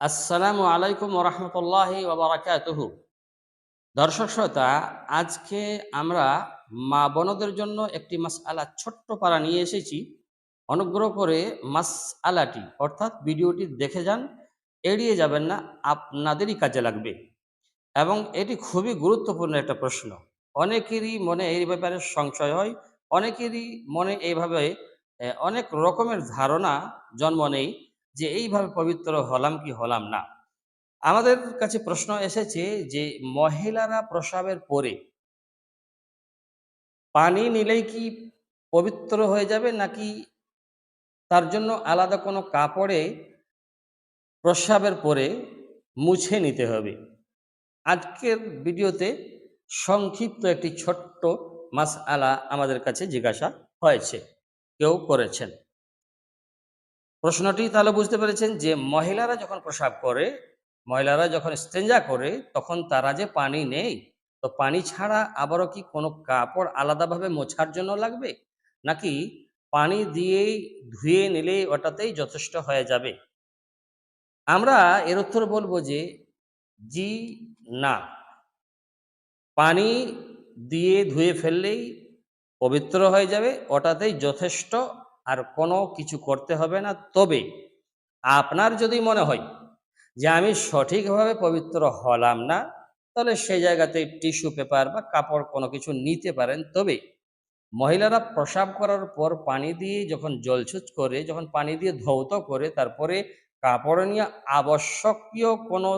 আসসালামু আলাইকুম ওরহমতুল্লাহ ওবরাকাতুহু দর্শক শ্রোতা, আজকে আমরা মা বোনদের জন্য একটি মাস আলা ছোট্ট পাড়া নিয়ে এসেছি। অনুগ্রহ করে মাস আলাটি অর্থাৎ ভিডিওটি দেখে যান, এড়িয়ে যাবেন না, আপনাদেরই কাজে লাগবে। এবং এটি খুবই গুরুত্বপূর্ণ একটা প্রশ্ন। অনেকেরই মনে এই ব্যাপারে সংশয় হয়, অনেকেরই মনে এইভাবে অনেক রকমের ধারণা জন্ম নেই। যে এইভাবে পবিত্র হলাম কি হলাম না? আমাদের কাছে প্রশ্ন এসেছে যে মহিলারা প্রসাবের পরে পানি নিলেই কি পবিত্র হয়ে যাবে নাকি তার জন্য আলাদা কোনো কাপড়ে প্রস্রাবের পরে মুছে নিতে হবে? আজকের ভিডিওতে সংক্ষিপ্ত একটি ছোট্ট মাস আলা আমাদের কাছে জিজ্ঞাসা হয়েছে। কেউ করেছেন। প্রশ্নটি তাহলে বুঝতে পেরেছেন যে মহিলারা যখন প্রসাব করে, মহিলারা যখন স্টেঞ্জা করে, তখন তারা যে পানি নেই, তো পানি ছাড়া আবারও কি কোনো কাপড় আলাদাভাবে মোছার জন্য লাগবে? নাকি পানি দিয়েই ধুয়ে নিলে ওটাতেই যথেষ্ট হয়ে যাবে? আমরা এর উত্তর বলব যে, জি, না। পানি দিয়ে ধুয়ে ফেললেই পবিত্র হয়ে যাবে, ওটাতেই যথেষ্ট আর কোনো কিছু করতে হবে না। তবে আপনার যদি মনে হয় যে আমি সঠিকভাবে পবিত্র হলাম না, তাহলে সেই জায়গাতে টিস্যু পেপার বা কাপড় কোনো কিছু নিতে পারেন। তবে মহিলারা প্রসাব করার পর পানি দিয়ে যখন জলছুচ করে, যখন পানি দিয়ে ধৌত করে, তারপরে কাপড় নিয়ে আবশ্যকীয় কোনো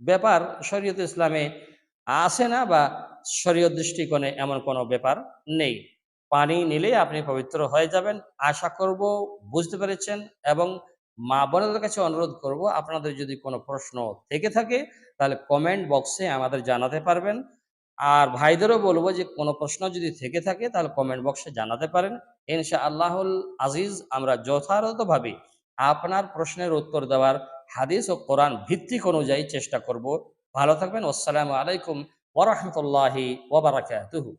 ব্যাপার শরীয়ত ইসলামে আসে না বা শরীয় দৃষ্টিকোণে এমন কোনো ব্যাপার নেই। পানি নিলে আপনি পবিত্র হয়ে যাবেন। আশা করব বুঝতে পেরেছেন এবং মা বোনদের কাছে অনুরোধ করব, আপনাদের যদি কোনো প্রশ্ন থেকে থাকে তাহলে কমেন্ট বক্সে আমাদের জানাতে পারবেন। আর ভাইদেরও বলব যে কোনো প্রশ্ন যদি থেকে থাকে তাহলে কমেন্ট বক্সে জানাতে পারেন। ইনশা আল্লাহুল আজিজ, আমরা যথাযথভাবে আপনার প্রশ্নের উত্তর দেওয়ার হাদিস ও কোরআন ভিত্তিক অনুযায়ী চেষ্টা করব। ভালো থাকবেন। আসসালামু আলাইকুম ওরহমতুল্লাহি ওবরাকাতুহু